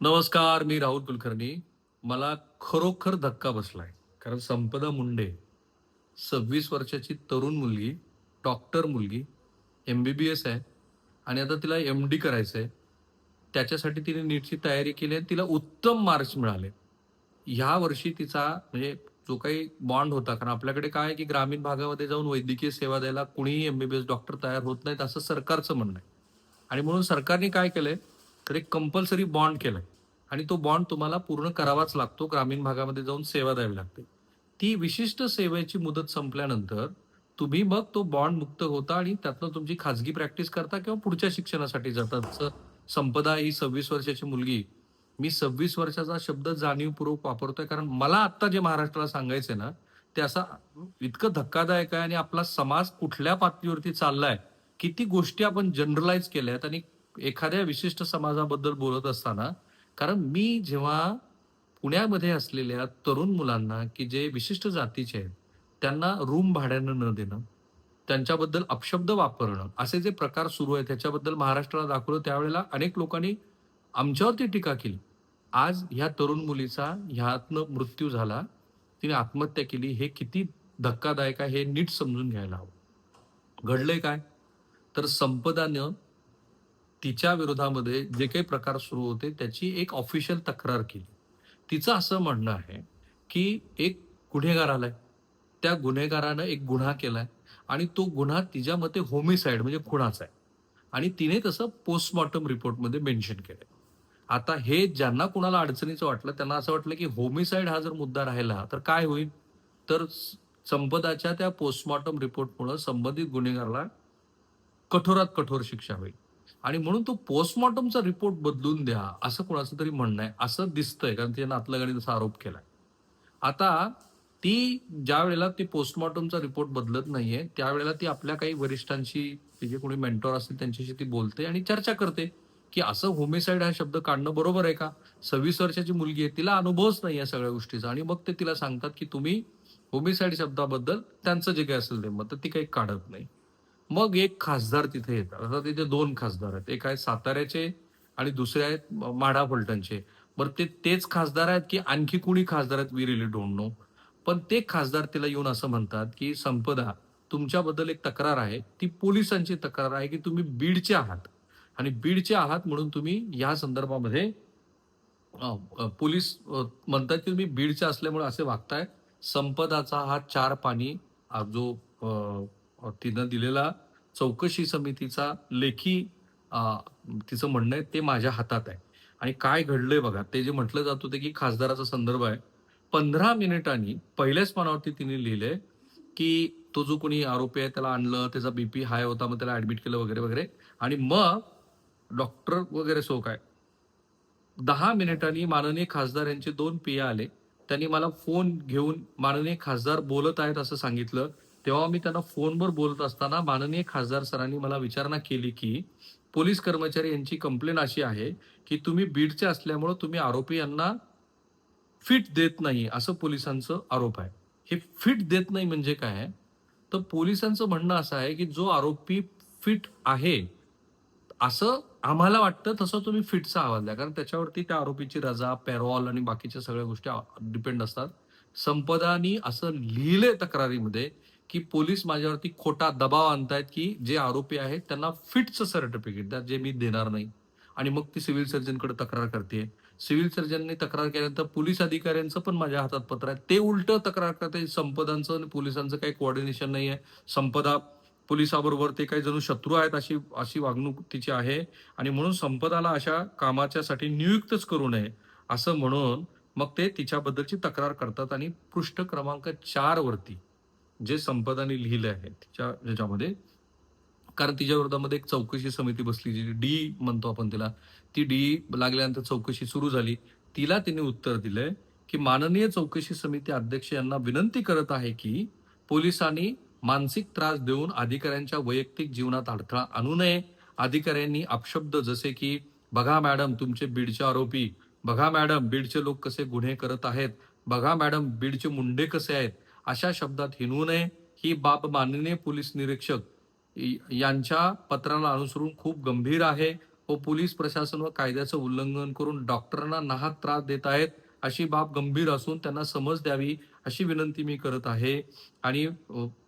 नमस्कार मी राहुल कुलकर्णी. मला खरोखर धक्का बसलाय. कारण संपदा मुंडे सव्वीस वर्षाची तरुण मुलगी डॉक्टर मुलगी एम बी बी एस आहे आणि आता तिला एम डी करायचं आहे त्याच्यासाठी तिने नीटची तयारी केली आहे तिला उत्तम मार्क्स मिळाले. ह्या वर्षी तिचा म्हणजे जो काही बॉन्ड होता कारण आपल्याकडे काय आहे की ग्रामीण भागामध्ये जाऊन वैद्यकीय सेवा द्यायला कुणीही M B B S doctor तयार होत नाहीत असं सरकारचं म्हणणं आहे. आणि म्हणून सरकारने काय केलंय? तर एक कंपल्सरी बॉन्ड केलाय. आणि तो बॉन्ड तुम्हाला पूर्ण करावाच लागतो. ग्रामीण भागामध्ये जाऊन सेवा द्यावी लागते. ती विशिष्ट सेवेची मुदत संपल्यानंतर तुम्ही मग तो बॉन्ड मुक्त होता आणि त्यातनं तुमची खाजगी प्रॅक्टिस करता किंवा पुढच्या शिक्षणासाठी जाता. जसं संपदा ही सव्वीस वर्षाची मुलगी. मी सव्वीस वर्षाचा शब्द जाणीवपूर्वक वापरतोय. कारण मला आत्ता जे महाराष्ट्राला सांगायचंय ना ते असा इतकं धक्कादायक आहे आणि आपला समाज कुठल्या पातळीवरती चाललाय किती गोष्टी आपण जनरलाइज आहेत आणि एखाद्या विशिष्ट समाजाबद्दल बोलत असताना कारण मी जेव्हा पुण्यामध्ये असलेल्या तरुण मुलांना की जे विशिष्ट जातीचे आहेत त्यांना रूम भाड्यानं न देणं त्यांच्याबद्दल अपशब्द वापरणं असे जे प्रकार सुरू आहेत त्याच्याबद्दल महाराष्ट्राला दाखवलं त्यावेळेला अनेक लोकांनी आमच्यावरती टीका केली. आज ह्या तरुण मुलीचा ह्यातनं मृत्यू झाला तिने आत्महत्या केली हे किती धक्कादायक आहे हे नीट समजून घ्यायला हवं. घडलंय काय? तर संपदानं तिच्या विरोधामध्ये जे काही प्रकार सुरू होते त्याची एक ऑफिशियल तक्रार केली. तिचं असं म्हणणं आहे की एक गुन्हेगार आलाय. त्या गुन्हेगारानं एक गुन्हा केलाय आणि तो गुन्हा तिच्या मते होमिसाईड म्हणजे खुणाचा आहे. आणि तिने तसं पोस्टमॉर्टम रिपोर्टमध्ये मेन्शन केलंय. आता हे ज्यांना कुणाला अडचणीचं वाटलं त्यांना असं वाटलं की होमिसाईड हा जर मुद्दा राहिला तर काय होईल? तर संपदाच्या त्या पोस्टमॉर्टम रिपोर्टमुळे संबंधित गुन्हेगाराला कठोरात कठोर शिक्षा होईल आणि म्हणून तो पोस्टमॉर्टमचा रिपोर्ट बदलून द्या असं कोणाचं तरी म्हणणं आहे असं दिसतंय कारण तिच्या नातलगाने तसा आरोप केलाय. आता ती ज्या वेळेला ती पोस्टमॉर्टमचा रिपोर्ट बदलत नाहीये त्यावेळेला ती आपल्या काही वरिष्ठांशी तिचे कोणी मेंटॉर असतील त्यांच्याशी ती बोलते आणि चर्चा करते की असं होमिसाईड हा शब्द काढणं बरोबर आहे का? सव्वीस वर्षाची मुलगी आहे तिला अनुभवच नाही या सगळ्या गोष्टीचा आणि मग ते तिला सांगतात की तुम्ही होमिसाईड शब्दाबद्दल त्यांचं जे काही असेल ते मत ती काही काढत नाही. मग एक खासदार तिथे येतात. आता तिथे दोन खासदार आहेत. एक आहे साताऱ्याचे आणि दुसरे आहेत माढा फलटणचे. बरं ते तेच खासदार आहेत की आणखी कुणी खासदार आहेत वी रिली डोंट नो पण ते खासदार तिला येऊन असं म्हणतात की संपदा तुमच्याबद्दल एक तक्रार आहे. ती पोलिसांची तक्रार आहे की तुम्ही बीडचे आहात. आणि बीडचे आहात म्हणून तुम्ही या संदर्भामध्ये पोलीस म्हणतात की तुम्ही बीडचे असल्यामुळे असे वागताय. संपदाचा हा चार पाणी जो तिनं दिलेला चौकशी समितीचा लेखी तिचं म्हणणं आहे ते माझ्या हातात आहे. आणि काय घडलंय बघा ते जे म्हटलं जात होतं की खासदाराचा संदर्भ आहे पंधरा मिनिटांनी पहिल्याच पानावरती तिने लिहिलंय की तो जो कोणी आरोपी आहे त्याला आणलं त्याचा बीपी हाय होता मग त्याला ऍडमिट केलं वगैरे वगैरे. आणि मग डॉक्टर वगैरे सो काय दहा मिनिटांनी माननीय खासदार यांचे दोन पिया आले. त्यांनी मला फोन घेऊन माननीय खासदार बोलत आहेत असं सांगितलं. तेव्हा मी त्यांना फोनवर बोलत असताना माननीय खासदार सरांनी मला विचारणा केली की पोलीस कर्मचारी यांची कंप्लेंट अशी आहे की तुम्ही बीडचे असल्यामुळे तुम्ही आरोपी यांना फिट देत नाही असं पोलिसांचं आरोप आहे. हे फिट देत नाही म्हणजे काय? तर पोलिसांचं म्हणणं असं आहे की जो आरोपी फिट आहे असं आम्हाला वाटतं तसं तुम्ही फिटचा आवाज द्या. कारण त्याच्यावरती त्या आरोपीची रजा पॅरॉल आणि बाकीच्या सगळ्या गोष्टी डिपेंड असतात. संपदानी असं लिहिलंय तक्रारीमध्ये की पोलीस माझ्यावरती खोटा दबाव आणतायत की जे आरोपी आहेत त्यांना फिटचं सर्टिफिकेट द्या जे मी देणार नाही. आणि मग ती सिव्हिल सर्जनकडे तक्रार करते सिव्हिल सर्जनने तक्रार केल्यानंतर पोलीस अधिकाऱ्यांचं पण माझ्या हातात पत्र आहे. ते उलट तक्रार करते संपदांचं आणि पोलिसांचं काही कोऑर्डिनेशन नाही आहे संपदा पोलिसाबरोबर ते काही जणू शत्रू आहेत अशी अशी वागणूक तिची आहे. आणि म्हणून संपदाला अशा कामाच्यासाठी नियुक्तच करू नये असं म्हणून मग ते तिच्याबद्दलची तक्रार करतात आणि पृष्ठ क्रमांक चार वरती जे संपदाने लिहिलं आहे तिच्या ह्याच्यामध्ये कारण तिच्या विरोधामध्ये एक चौकशी समिती बसली जी डी म्हणतो आपण तिला ती डी लागल्यानंतर चौकशी सुरू झाली. तिला तिने उत्तर दिलंय की माननीय चौकशी समिती अध्यक्ष यांना विनंती करत आहे की पोलिसांनी मानसिक त्रास देऊन अधिकाऱ्यांच्या वैयक्तिक जीवनात अडथळा आणू नये. अधिकाऱ्यांनी अपशब्द जसे की बघा मॅडम तुमचे बीडचे आरोपी बघा मॅडम बीडचे लोक कसे गुन्हे करत आहेत बघा मॅडम बीडचे मुंडे कसे आहेत अशा शब्दात हिनवू नये. ही बाब माननीय पोलीस निरीक्षक यांच्या पत्राला अनुसरून खूप गंभीर आहे. व पोलीस प्रशासन व कायद्याचं उल्लंघन करून डॉक्टरांना नाहक त्रास देत आहेत. अशी बाब गंभीर असून त्यांना समज द्यावी अशी विनंती मी करत आहे. आणि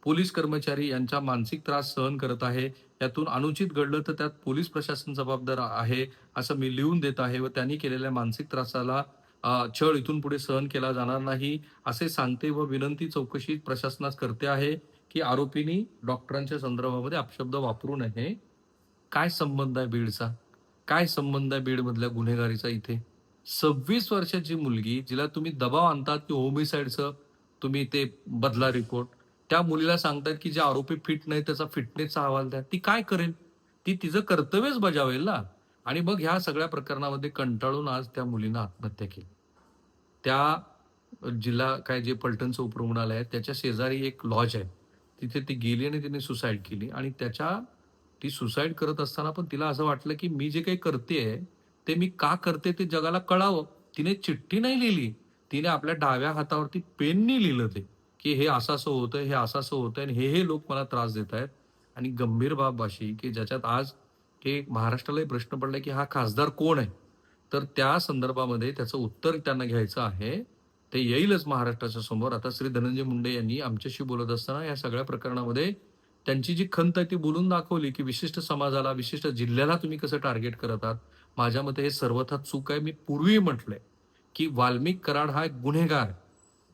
पोलीस कर्मचारी यांचा मानसिक त्रास सहन करत आहे. यातून अनुचित घडलं तर त्यात पोलीस प्रशासन जबाबदार आहे असं मी लिहून देत आहे. व त्यांनी केलेल्या मानसिक त्रासाला छळ इथून पुढे सहन केला जाणार नाही असे सांगते व विनंती चौकशी प्रशासनास करते आहे की आरोपींनी डॉक्टरांच्या संदर्भामध्ये अपशब्द वापरू नये. काय संबंध आहे बीडचा? काय संबंध आहे बीडमधल्या गुन्हेगारीचा इथे? सव्वीस वर्षाची मुलगी जिला तुम्ही दबाव आणतात की होमिसाईडचं तुम्ही ते बदला रिपोर्ट त्या मुलीला सांगतात की जे आरोपी फिट नाही त्याचा फिटनेसचा अहवाल द्या ती काय करेल? ती तिचं कर्तव्यच बजावेल ना? आणि मग ह्या सगळ्या प्रकरणामध्ये कंटाळून आज त्या मुलीनं आत्महत्या केली. त्या जिल्हा काय जे पलटणचं उपरुग्णालय आहे त्याच्या शेजारी एक लॉज आहे. तिथे ती गेली आणि तिने सुसाईड केली आणि त्याच्या ती सुसाईड करत असताना पण तिला असं वाटलं की मी जे काही करते ते मी का करते ते जगाला कळावं. तिने चिठ्ठी नाही लिहिली. तिने आपल्या डाव्या हातावरती पेननी लिहिलं ते की हे असं असं होतं हे असं असं होतं आणि हे हे लोक मला त्रास देत आहेत आणि गंभीर बाब अशी की ज्याच्यात आज हे महाराष्ट्रालाही प्रश्न पडला की हा खासदार कोण आहे? तर त्या संदर्भामध्ये त्याचं उत्तर त्यांना घ्यायचं आहे. ते येईलच महाराष्ट्राच्या समोर. आता श्री धनंजय मुंडे यांनी आमच्याशी बोलत असताना या सगळ्या प्रकरणामध्ये त्यांची जी खंत आहे ती बोलून दाखवली की विशिष्ट समाजाला विशिष्ट जिल्ह्याला तुम्ही कसं टार्गेट करत आहात? माझ्या मते हे सर्वथा चूक आहे. मी पूर्वी म्हटलंय की वाल्मिक कराड हा एक गुन्हेगार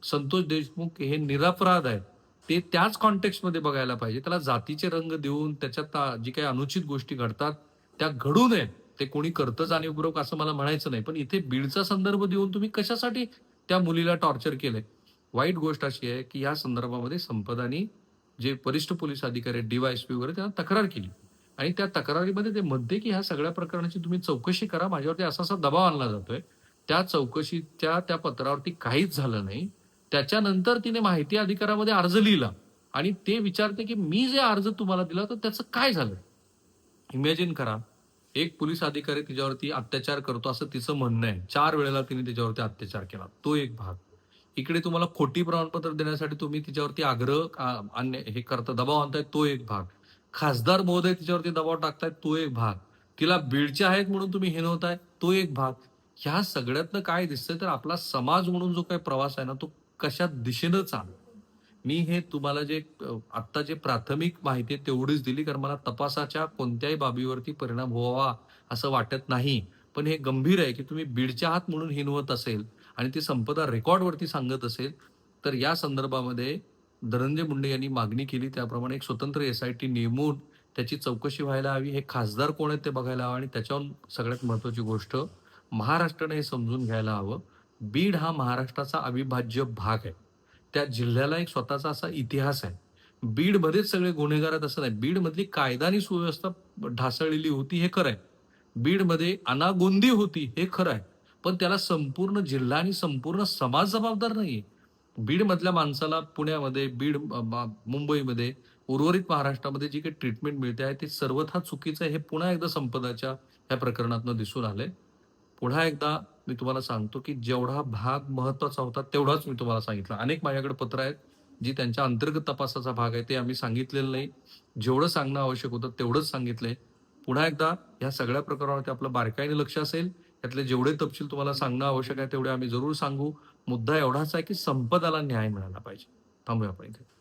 संतोष देशमुख हे निरापराध आहेत. ते त्याच कॉन्टेक्स्टमध्ये बघायला पाहिजे. त्याला जातीचे रंग देऊन त्याच्यात जी काही अनुचित गोष्टी घडतात त्या घडू नयेत. ते कोणी करतं आणि असं मला म्हणायचं नाही. पण इथे बीडचा संदर्भ देऊन तुम्ही कशासाठी त्या मुलीला टॉर्चर केलंय? वाईट गोष्ट अशी आहे की या संदर्भामध्ये संपदानी जे वरिष्ठ पोलीस अधिकारी डीवायएसपी वगैरे त्यांना तक्रार केली. आणि त्या तक्रारीमध्ये ते म्हणते की ह्या सगळ्या प्रकरणाची तुम्ही चौकशी करा. माझ्यावरती असा असा दबाव आणला जातोय. त्या चौकशीच्या त्या पत्रावरती काहीच झालं नाही. त्याच्यानंतर तिने माहिती अधिकारामध्ये अर्ज लिहिला. आणि ते विचारते की मी जे अर्ज तुम्हाला दिला तर त्याचं काय झालं? इमॅजिन करा एक पोलीस अधिकारी तिच्यावरती अत्याचार करतो असं तिचं म्हणणं आहे. चार वेळेला तिने तिच्यावरती अत्याचार केला. तो एक भाग. इकडे तुम्हाला खोटी प्रमाणपत्र देण्यासाठी तुम्ही तिच्यावरती आग्रह अन्य हे करता दबाव आणताय तो एक भाग. खासदार महोदय तिच्यावरती दबाव टाकतायत तो एक भाग. तिला बीडचे आहेत म्हणून तुम्ही हिनवताय तो एक भाग. ह्या सगळ्यातनं काय दिसतंय? तर आपला समाज म्हणून जो काही प्रवास आहे ना तो कशा दिशेनं चाल? मी हे तुम्हाला जे आत्ता जे प्राथमिक माहिती आहे तेवढीच दिली कारण मला तपासाच्या कोणत्याही बाबीवरती परिणाम व्हावा असं वाटत नाही. पण हे गंभीर आहे की तुम्ही बीडच्या हात म्हणून हिनवत असेल आणि ती संपदा रेकॉर्डवरती सांगत असेल तर या संदर्भामध्ये धनंजय मुंडे यांनी मागणी केली त्याप्रमाणे एक स्वतंत्र एस आय टी नेमून त्याची चौकशी व्हायला हवी. हे खासदार कोण आहेत ते बघायला हवं आणि त्याच्यावर सगळ्यात महत्वाची गोष्ट महाराष्ट्राने हे समजून घ्यायला हवं. बीड हा महाराष्ट्राचा अविभाज्य भाग आहे. त्या जिल्ह्याला एक स्वतःचा असा इतिहास आहे. बीडमध्येच सगळे गुन्हेगार आहेत असं नाही. बीडमधली कायदा आणि सुव्यवस्था ढासळलेली होती हे खरं आहे. बीडमध्ये अनागोंदी होती हे खरं आहे. पण त्याला संपूर्ण जिल्हा आणि संपूर्ण समाज जबाबदार नाहीये. बीडमधल्या माणसाला पुण्यामध्ये बीड मुंबईमध्ये उर्वरित महाराष्ट्रामध्ये जी काही ट्रीटमेंट मिळते आहे ते सर्वथा चुकीचं आहे. हे पुन्हा एकदा संपदाच्या या प्रकरणातनं दिसून आलंय. पुन्हा एकदा मी तुम्हाला सांगतो की जेवढा भाग महत्त्वाचा होता तेवढाच मी तुम्हाला सांगितलं. अनेक माझ्याकडे पत्र आहेत जी त्यांच्या अंतर्गत तपासाचा भाग आहे ते आम्ही सांगितलेलं नाही. जेवढं सांगणं आवश्यक होतं तेवढंच सांगितलंय. पुन्हा एकदा या सगळ्या प्रकरणावरती आपलं बारकाईने लक्ष असेल. त्यातले जेवढे तपशील तुम्हाला सांगणं आवश्यक आहे तेवढे आम्ही जरूर सांगू. मुद्दा एवढाच आहे की संपदाला न्याय मिळाला पाहिजे. थांबूया आपण इथे.